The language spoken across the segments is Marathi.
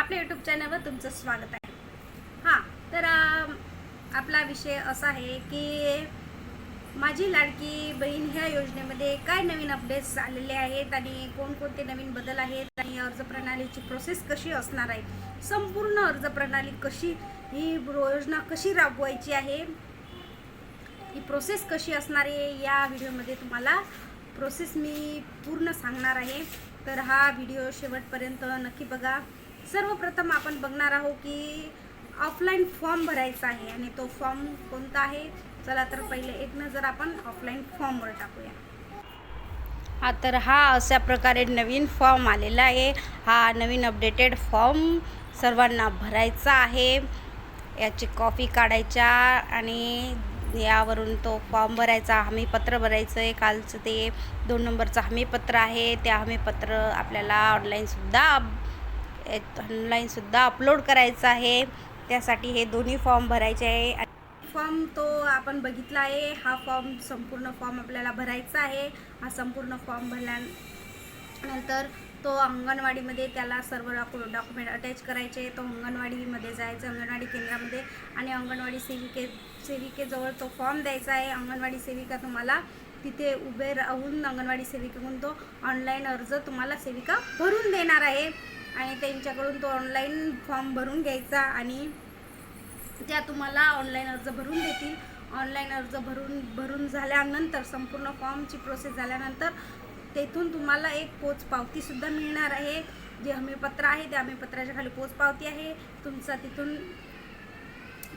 आपल्या यूट्यूब चॅनलवर तुमचं स्वागत आहे. हां तर आपला विषय असा आहे की माझी लाडकी बहीण ह्या योजनेमध्ये काय नवीन अपडेट्स आलेले आहेत आणि कोणकोणते नवीन बदल आहेत आणि अर्ज प्रणालीची प्रोसेस कशी असणार आहे? संपूर्ण अर्ज प्रणाली कशी ही योजना कशी राबवायची आहे? ही प्रोसेस कशी असणार आहे? या व्हिडिओमध्ये तुम्हाला प्रोसेस मी पूर्ण सांगणार आहे. तर हा व्हिडिओ शेवटपर्यंत नक्की बघा. सर्वप्रथम आपण बघणार आहोत की ऑफलाईन फॉर्म भरायचा आहे आणि तो फॉर्म कोणता आहे? चला तर पहिले एक नजर आपण ऑफलाईन फॉर्मवर टाकूया. हा तर हा अशा प्रकारे नवीन फॉर्म आलेला आहे. हा नवीन अपडेटेड फॉर्म सर्वांना भरायचा आहे. याची कॉपी काढायच्या आणि यावरून तो फॉर्म भरायचा. हमीपत्र भरायचं आहे कालचं ते दोन नंबरचं हमीपत्र आहे. त्या हमीपत्र आपल्याला ऑनलाईनसुद्धा ऑनलाईनसुद्धा अपलोड करायचं आहे. त्यासाठी हे दोन्ही फॉर्म भरायचे आहे. फॉर्म तो आपण बघितला आहे. हा फॉर्म संपूर्ण फॉर्म आपल्याला भरायचा आहे. हा संपूर्ण फॉर्म भरल्यानंतर तो अंगणवाडीमध्ये त्याला सर्व डॉक्यु डॉक्युमेंट अटॅच करायचे. तो अंगणवाडीमध्ये जायचं अंगणवाडी केंद्रामध्ये. आणि अंगणवाडी सेविके सेविकेजवळ तो फॉर्म द्यायचा आहे. अंगणवाडी सेविका तुम्हाला तिथे उभे राहून अंगणवाडी सेविकेकडून तो ऑनलाईन अर्ज तुम्हाला सेविका भरून देणार आहे. आणि त्यांच्याकडून तो ऑनलाईन फॉर्म भरून घ्यायचा आणि त्या तुम्हाला ऑनलाईन अर्ज भरून देतील. ऑनलाईन अर्ज भरून भरून झाल्यानंतर संपूर्ण फॉर्मची प्रोसेस झाल्यानंतर तेथून तुम्हाला एक पोच पावतीसुद्धा मिळणार आहे. जे हमीपत्र आहे त्या हमीपत्राच्या खाली पोच पावती आहे. तुमचा तिथून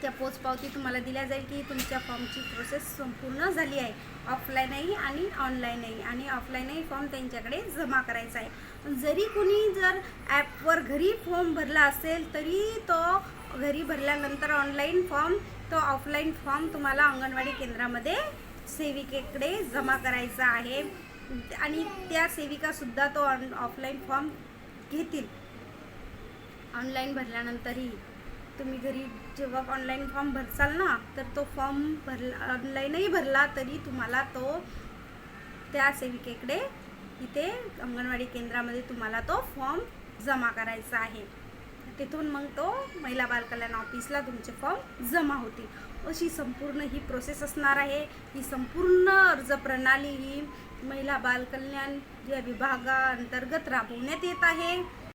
त्या पोचपावती तुम्हाला दिल्या जाईल की तुमच्या फॉर्मची प्रोसेस संपूर्ण झाली आहे. ऑफलाईनही आणि ऑनलाईनही आणि ऑफलाईनही फॉर्म त्यांच्याकडे जमा करायचा आहे. जरी कुणी जर ॲपवर घरी फॉर्म भरला असेल तरी तो घरी भरल्यानंतर ऑनलाईन फॉर्म तो ऑफलाईन फॉर्म तुम्हाला अंगणवाडी केंद्रामध्ये सेविकेकडे जमा करायचा आहे. आणि त्या सेविकासुद्धा तो ऑन ऑफलाईन फॉर्म घेतील. ऑनलाईन भरल्यानंतरही. तुम्ही घरी जेव्हा ऑनलाईन फॉर्म भरसाल ना तर तो फॉर्म भरला ऑनलाईनही भरला तरी तुम्हाला तो त्या सेविकेकडे इथे अंगणवाडी केंद्रामध्ये तुम्हाला तो फॉर्म जमा करायचा आहे. तिथून मग तो महिला बालकल्याण ऑफिसला तुमचे फॉर्म जमा होतील. अशी संपूर्ण ही प्रोसेस असणार आहे. ही संपूर्ण अर्ज प्रणाली ही महिला बालकल्याण या विभागाअंतर्गत राबवण्यात येत आहे.